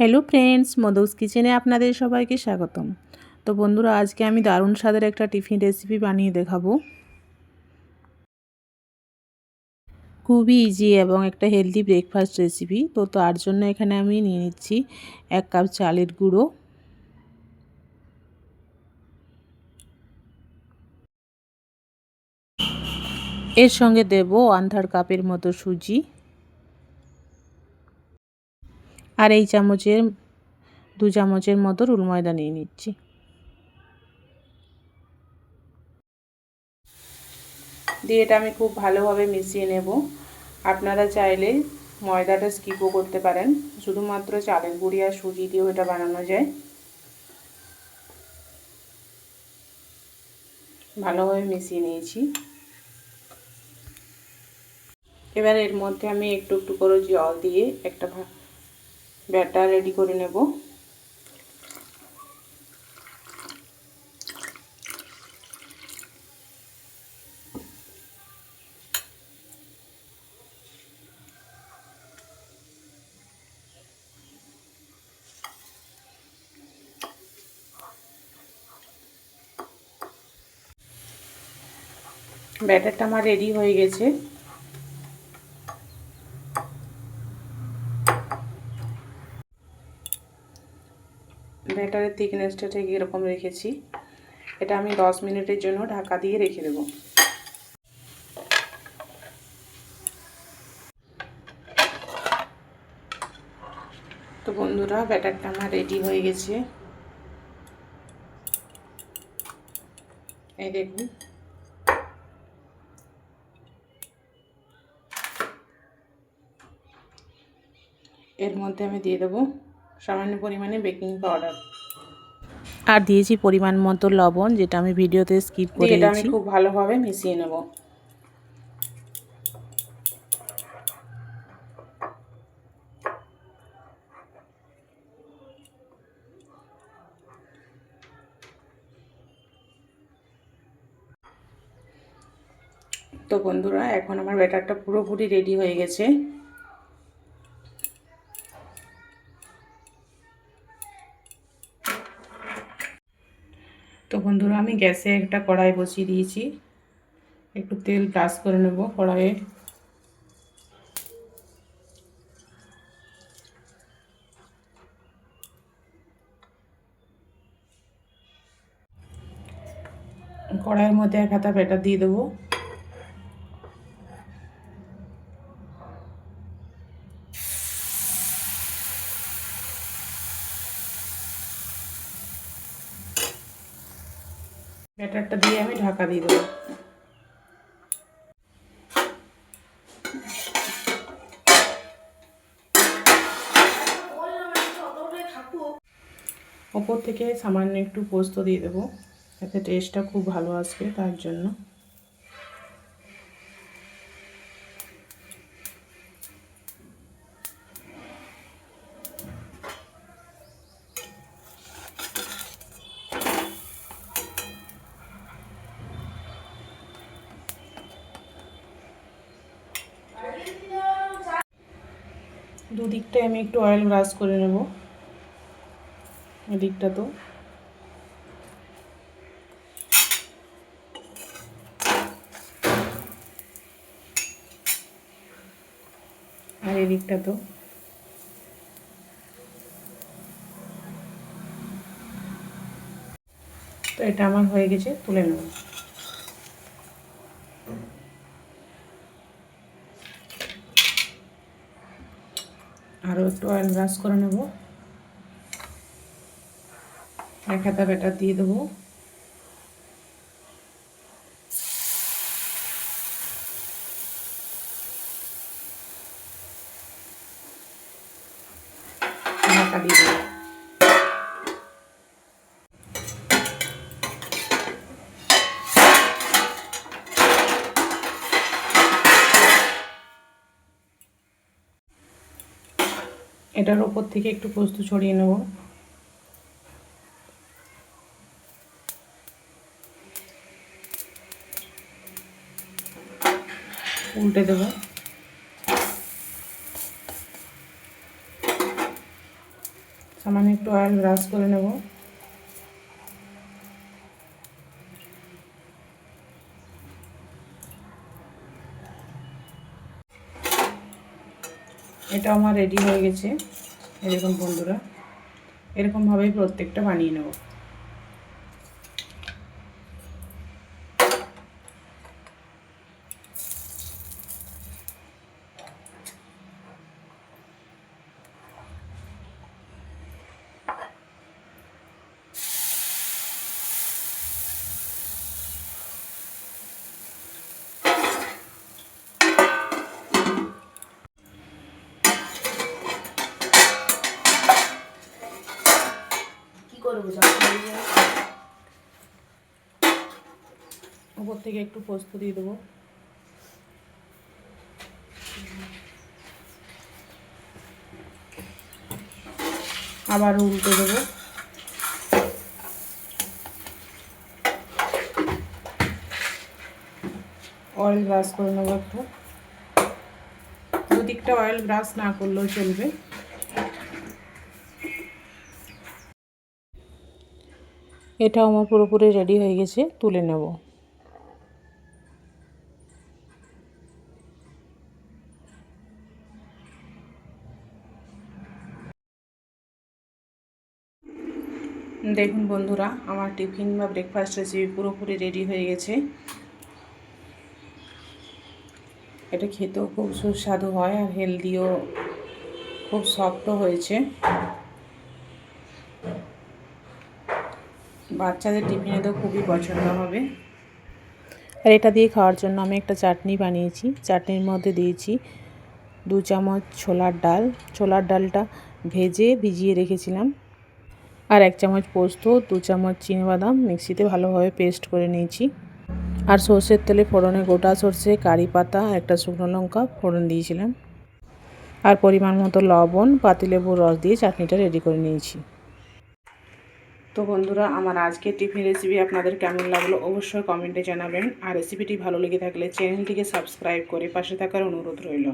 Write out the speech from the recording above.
Hello friends Madhu's কিচেনে আপনাদের সবাইকে স্বাগতম। তো বন্ধুরা, আজকে আমি দারুণ স্বাদের একটা টিফিন রেসিপি বানিয়ে দেখাবো। খুবই ইজি এবং একটা হেলদি ব্রেকফাস্ট রেসিপি তো তার জন্য এখানে আমি নিয়ে নিচ্ছি এক কাপ চালের গুঁড়ো। এর সঙ্গে দেব ওয়ান থার্ড কাপের মতো সুজি। আর এই চামচের, দু চামচের মতো রুল ময়দা নিয়ে নিচ্ছি। দিয়ে এটা আমি খুব ভালোভাবে মিশিয়ে নেব। আপনারা চাইলে ময়দাটা স্কিপও করতে পারেন। শুধুমাত্র চালের গুঁড়ি আর সুজি দিয়েও এটা বানানো যায়। ভালোভাবে মিশিয়ে নিয়েছি। এবার এর মধ্যে আমি একটু একটু করে জল দিয়ে একটা ব্যাটার রেডি করে নেব। ব্যাটারটা আমার রেডি হয়ে গেছে। ব্যাটারের থিকনেসটা ঠিক এরকম রেখেছি। এটা আমি দশ মিনিটের জন্য ঢাকা দিয়ে রেখে দেব। তো বন্ধুরা, ব্যাটারটা আমার রেডি হয়ে গেছে। এই দেখুন। এর মধ্যে আমি দিয়ে দেবো সামান্য পরিমাণে বেকিং পাউডার আর দিয়েছি পরিমাণ মতো লবণ যেটা আমি ভিডিওতে স্কিপ করে এটা আমি খুব ভালোভাবে মিশিয়ে নেব। তো বন্ধুরা এখন আমার ব্যাটারটা পুরোপুরি রেডি হয়ে গেছে। তো বন্ধুরা, আমি গ্যাসে একটা কড়াই বসিয়ে দিয়েছি। একটু তেল ব্রাশ করে নেব কড়াইয়ে। কড়াইয়ের মধ্যে এক হাতা ব্যাটার দিয়ে দেবো। ব্যাটারটা দিয়ে আমি ঢাকা দিয়ে দেবো। ওপর থেকে সামান্য একটু পোস্ত দিয়ে দেবো, যাতে টেস্টটা খুব ভালো আসবে তার জন্য। দুদিকটায় আমি একটু অয়েল ব্রাশ করে নেব। এদিকটা তো। আর এদিকটা তো। তো এটা আমার হয়ে গেছে, তুলে নেব। আরও একটু অয়েল ব্রাশ করে নেব। এক হাতা ব্যাটার দিয়ে দেবো। দিয়ে দেবো। এটার ওপর থেকে একটু পোস্ত ছড়িয়ে নেব। উল্টে দেবো। সামান্য একটু অয়েল ব্রাশ করে নেব। এটা আমার রেডি হয়ে গেছে। এরকম বন্ধুরা। এরকমভাবেই প্রত্যেকটা বানিয়ে নেব। উপর থেকে একটু পোস্ত দিয়ে দেবো। আবার উল্টে দেবো। অয়েল ব্রাশ করে নেব একটু। দুদিকটা অয়েল ব্রাশ না করলেও চলবে। এটা আমার পুরোপুরি রেডি হয়ে গেছে, তুলে নেব। দেখুন বন্ধুরা, আমার টিফিন বা ব্রেকফাস্ট রেসিপি পুরোপুরি রেডি হয়ে গেছে। এটা খেতেও খুব সুস্বাদু হয় আর হেলদিও খুব সফটও হয়েছে। বাচ্চাদের টিফিনে তো খুবই পছন্দ হবে। আর এটা দিয়ে খাওয়ার জন্য আমি একটা চাটনি বানিয়েছি। চাটনির মধ্যে দিয়েছি দু চামচ ছোলার ডাল। ছোলার ডালটা ভেজে ভিজিয়ে রেখেছিলাম। আর এক চামচ পোস্ত, দু চামচ বাদাম মিক্সিতে ভালোভাবে পেস্ট করে নিয়েছি। আর সর্ষের তেলে ফোড়নে গোটা সর্ষে, কারি পাতা, একটা শুকনো লঙ্কা ফোড়ন দিয়েছিলাম। আর পরিমাণ মতো লবণ পাতিলেবুর রস দিয়ে চাটনিটা রেডি করে নিয়েছি। তো বন্ধুরা, আমার আজকের টিফিন রেসিপি আপনাদের কেমন লাগল অবশ্যই কমেন্টে জানাবেন। আর রেসিপিটি ভালো লেগে থাকলে চ্যানেলটিকে সাবস্ক্রাইব করে পাশে থাকার অনুরোধ রইল।